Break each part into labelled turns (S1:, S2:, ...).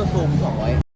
S1: ตัวสูงสองอย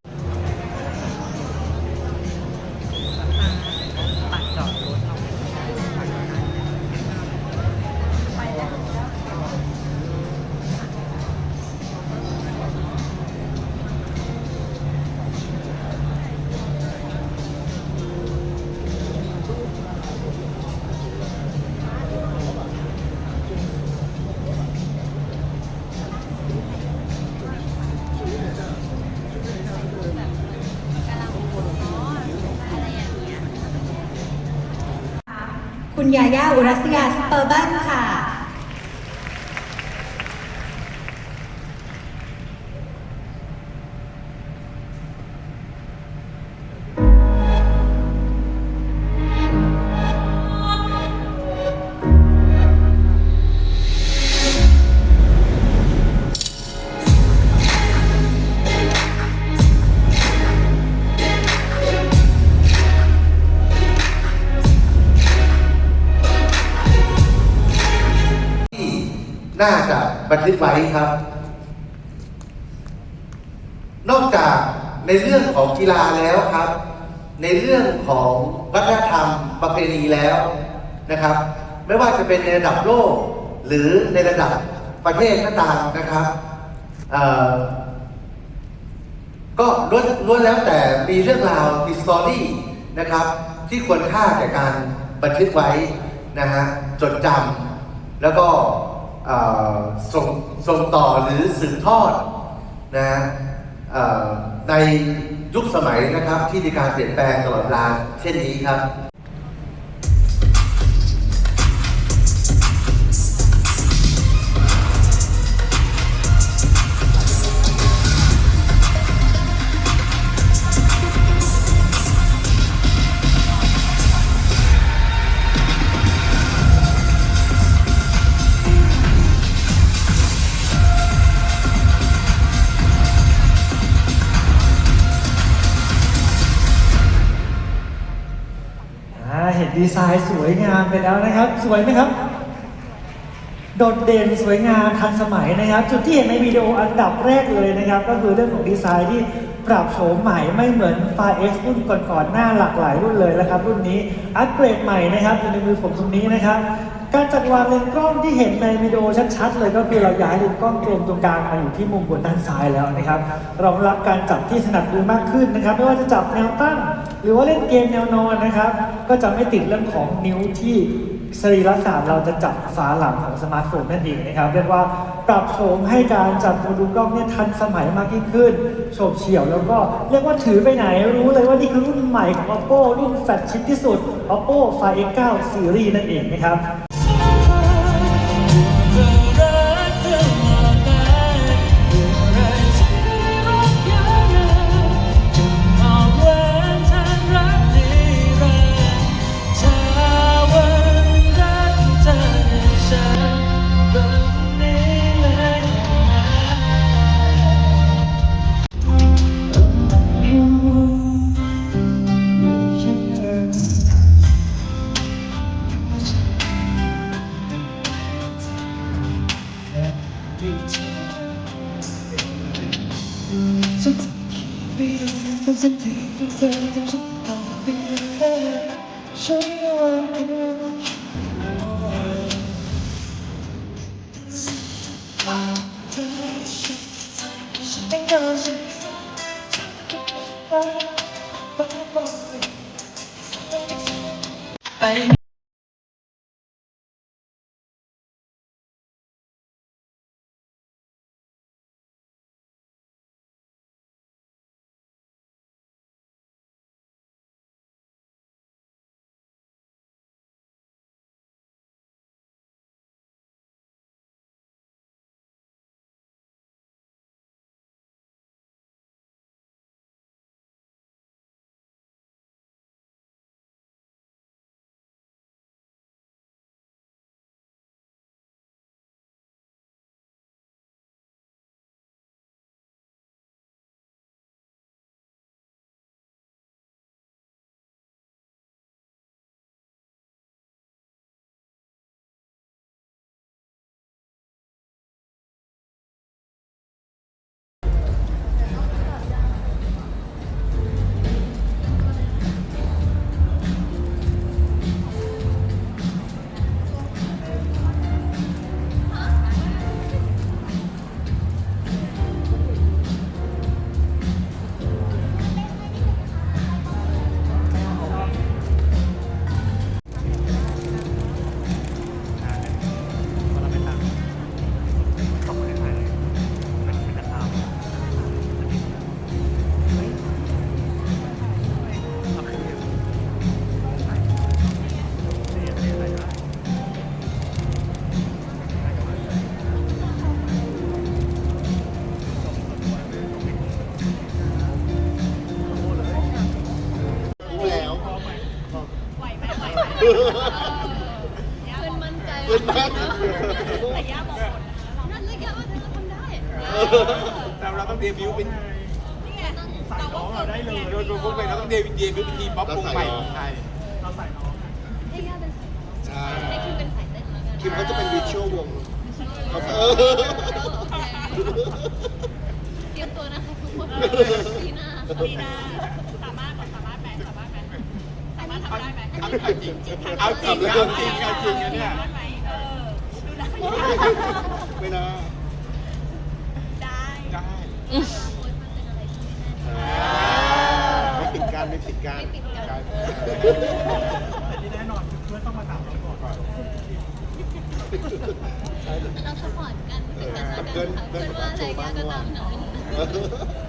S1: คุณยาย่าอุรัสยาสเปอร์บันค่ะ
S2: น่าจะบันทึกไว้ครับ นอกจากในเรื่องของกีฬาแล้วครับ ในเรื่องของวัฒนธรรมประเพณีแล้วนะครับ ไม่ว่าจะเป็นในระดับโลกหรือในระดับประเทศก็ตามนะครับก็ล้วนล้วนแล้วแต่มีเรื่องราวมีสตอรี่นะครับ ที่ควรค่าแก่การบันทึกไว้นะฮะจดจำแล้วก็ ส่งส่งต่อหรือสืบทอดนะในยุคสมัยนะครับที่มีการเปลี่ยนแปลงตลอดเวลาเช่นนี้ครับ
S3: ดีไซน์สวยงามไปแล้วนะครับ สวยไหมครับ โดดเด่นสวยงามทันสมัยนะครับ จุดที่เห็นในวิดีโออันดับแรกเลยนะครับ ก็คือเรื่องของดีไซน์ที่ปรับโฉมใหม่ไม่เหมือนไฟเอสรุ่นก่อนๆหน้าหลากหลายรุ่นเลยนะครับ รุ่นนี้อัปเกรดใหม่นะครับอยู่ในมือผมตรงนี้นะครับ การจัดวางเลนส์กล้องที่เห็นในวิดีโอชัดๆเลยก็คือเราย้ายเลนส์กล้องกลมตรงกลางมาอยู่ที่มุมบนด้านซ้ายแล้วนะครับรองรับการจับที่ถนัดมือมากขึ้นนะครับ ไม่ว่าจะจับแนวตั้ง หรือว่าเล่นเกมแนวนอนนะครับ ก็จะไม่ติดเรื่องของนิ้วที่สรีระศาสตร์เราจะจับฝาหลังของสมาร์ทโฟนนั่นเองนะครับเรียกว่าปรับโฉมให้การจับโมดูลกล้องเนี่ยทันสมัยมากยิ่งขึ้นโฉบเฉี่ยวแล้วก็เรียกว่าถือไปไหนรู้เลยว่านี่คือรุ่นใหม่ของ oppo รุ่นแฟลชชิปที่สุด oppo find x9 series นั่นเองนะครับ
S4: ไป พื่อนมั่นใจ
S5: เพื่อนมั่น
S4: แต่ย่าบอกหมดนั่นเลยย่าว่าเธอทำได้
S6: แต่เราต้องเดบิวต์เป็น
S4: นี่ไงต้องเราก็กดได้เลย
S6: โดยรวมพวกเราต้องเดบิวต์เดบิวต์เป็นทีมป๊อปวงใหม่ของไทย
S4: ให้ย่าเป็นสาย
S5: ใช่
S4: ให้คิมเป็นสายเต้นแล้วกัน
S5: คิมเขาจะเป็นวิชวลวงเขาเออ
S4: เตรียมตัวนะคะทุกคนปีหน้าปีหน้า ได้ไหม
S6: เอาจริงเอาจริงเอาจริงเอาจริงนะเนี่ย
S4: ไหมเออดูได้
S5: ไม่น่า
S4: ได้
S6: ได้
S5: ไม่ปิดการไม่ปิดการ
S4: ไม่ปิดกัน
S3: ที่แน่นอนคือเพื่อนต้องมาถามเราก่อน
S4: เราสปอร์ตกันเป็นกันและกันค่ะเพื่อนว่าอะไรย่าก็ตามนั้น